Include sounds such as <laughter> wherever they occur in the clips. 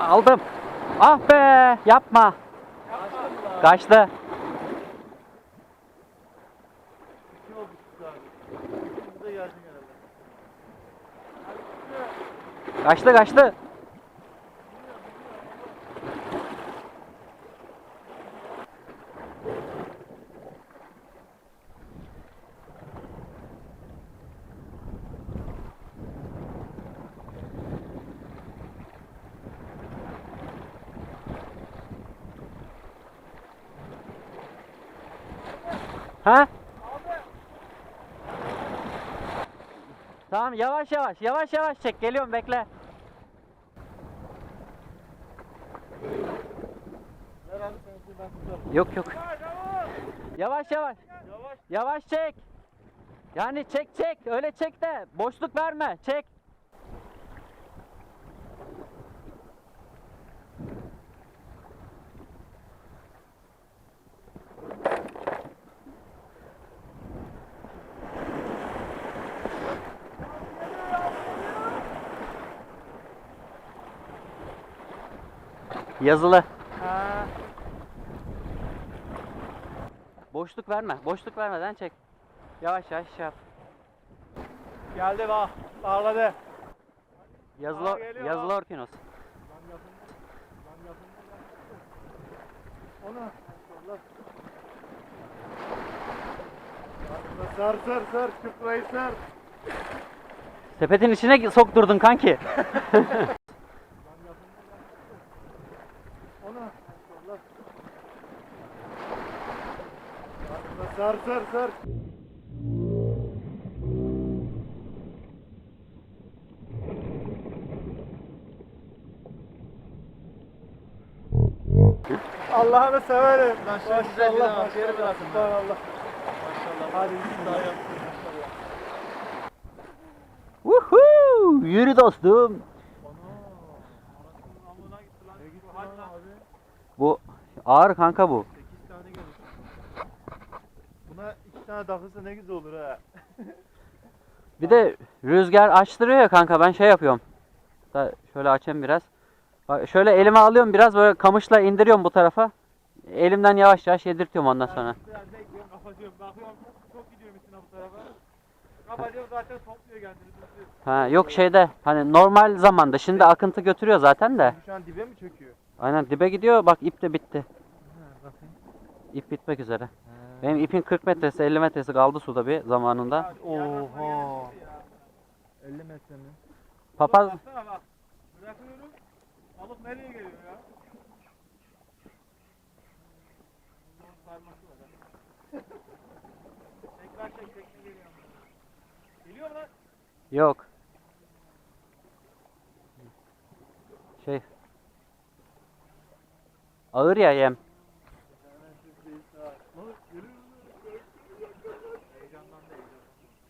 Aldım. Ah be yapma. Kaçtı. Herhalde. Kaçtı kaçtı. Ha? Tamam yavaş yavaş yavaş yavaş çek geliyorum bekle. Yok yok. Yavaş. Yavaş. Yavaş çek. Yani çek çek öyle çek de boşluk verme çek. Yazılı. Ha. Boşluk verme. Boşluk vermeden çek. Yavaş yavaş şey yap. Geldi bak. Parladı. Yazılı, Aa, geliyor, yazılı aa. orkinos. Onu. Allah. Sar sar sar. Küprayı sar. Sepetin içine sokturdun kanki. <laughs> Lan yapın. Onu. Allah. Sar sar sar. Allah'ını severim. Lan şöyle güzel bir Maşallah, daha geri maşallah, bırakın subhanallah. Maşallah. Hadi bismillah. Woohoo! Yürü dostum. Ne gitti lan abi? Bu ağır kanka bu. 8 tane. Buna 2 tane takılsa ne güzel olur ha. <laughs> Bir de rüzgar açtırıyor ya kanka ben şey yapıyorum. Da şöyle açayım biraz. Bak şöyle elime alıyorum biraz böyle kamışla indiriyorum bu tarafa. Elimden yavaş yavaş yedirtiyorum ondan sonra. Biraz bekliyorum, kapatıyorum, bakıyorum. Çok gidiyor üstüne bu tarafa. Kapatıyorum zaten topluyor kendini. tutuyor. Ha yok şeyde hani normal zamanda şimdi akıntı götürüyor zaten de. Şu an dibe mi çöküyor? Aynen dibe gidiyor bak ip de bitti. Bakayım. İp bitmek üzere. Benim ipin 40 metresi 50 metresi kaldı suda bir zamanında. Oha. 50 metre mi? Papaz Baksana bak. Bırakıyorum. Balık nereye geliyor ya? Bunların sarması var ha. <laughs> Tekrar çek tekne geliyor. Geliyor yok. Şey ağır ya yem.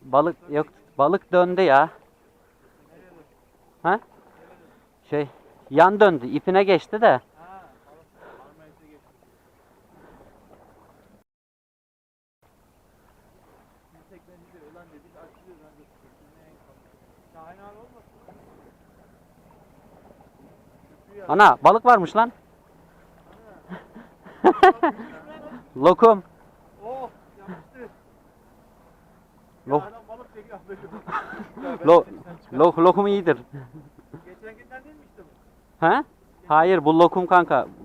Balık yok balık döndü ya. Ha? Şey yan döndü ipine geçti de. Ha, balık Marmaris'e geçti. Biz teknemizi ölen dedik açılıyor ben de tekneye en kalın. Şahin abi olmasın? Ana balık varmış lan. <laughs> Lokum. Oh yapıştı. Lo- Ya adam balık çekiyor <laughs> böyle. Lo, lo, lokum iyidir. Geçen günden değil mi işte bu? Ha? Hayır bu lokum kanka. Bu